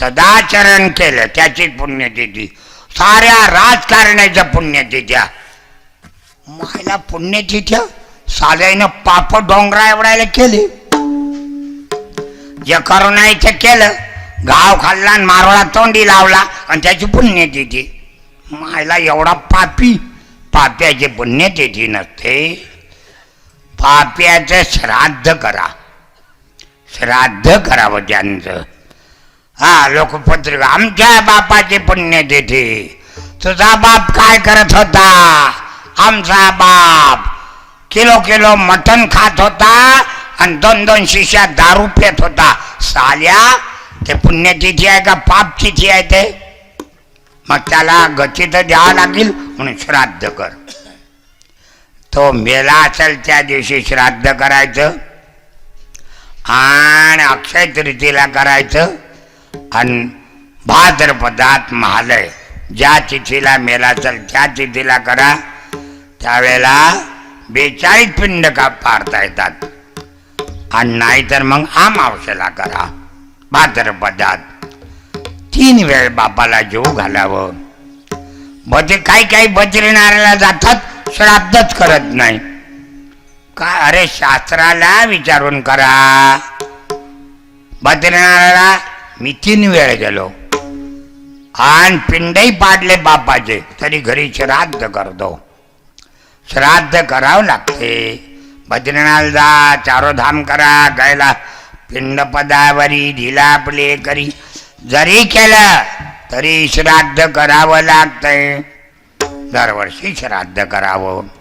सदाचरण केलं त्याची पुण्यतिथी. साऱ्या राजकारण्याच्या पुण्यतिथ्या. मायला पुण्यतिथ्या? साध्यानं पाप डोंगरा एवढायला केले. जे करुणाईचं केलं गाव खाल्ला आणि मारोळा तोंडी लावला आणि त्याची पुण्यतिथी. मायला एवढा पापी पाप्याची पुण्यतिथी नसते. पाप्याचं श्राद्ध करा. श्राद्ध करावं त्यांचं. हा लोकपत्रिका आमच्या बापाची पुण्यतिथी तुझा बाप काय करत होता? आमचा बाप. किलो किलो मटण खात होता आणि दोन दोन शिष्या दारू पेत होता. साल्या ते पुण्यतिथी आहे का? पाप तिथी आहे ते? मग त्याला गती तर द्यावं लागेल म्हणून श्राद्ध कर. तो मेला असेल त्या दिवशी श्राद्ध करायचं. आणि अक्षय तृतीला करायचं. आणि भाद्रपदात महालय. ज्या तिथीला मेला असेल त्या तिथीला करा. त्यावेळेला बेचाळीस पिंड का पारता येतात. आणि नाहीतर मग आमावशेला करा. भाद्रपदात तीन वेळ बापाला जीव घालावं. बजे काही काही बजरीनारायला जातात श्राद्धच करत नाही. का अरे शास्त्राला विचारून करा. बद्रीनारायणाला मी तीन वेळ गेलो. आणि पिंडही पाडले बापाचे. तरी घरी श्राद्ध करतो. श्राद्ध करावं लागते. बद्रीनाथ जा चारोधाम करा गायला पिंड पदावरी ढिला प्ले करी. जरी केलं तरी श्राद्ध करावं लागतंय. दरवर्षी श्राद्ध करावं.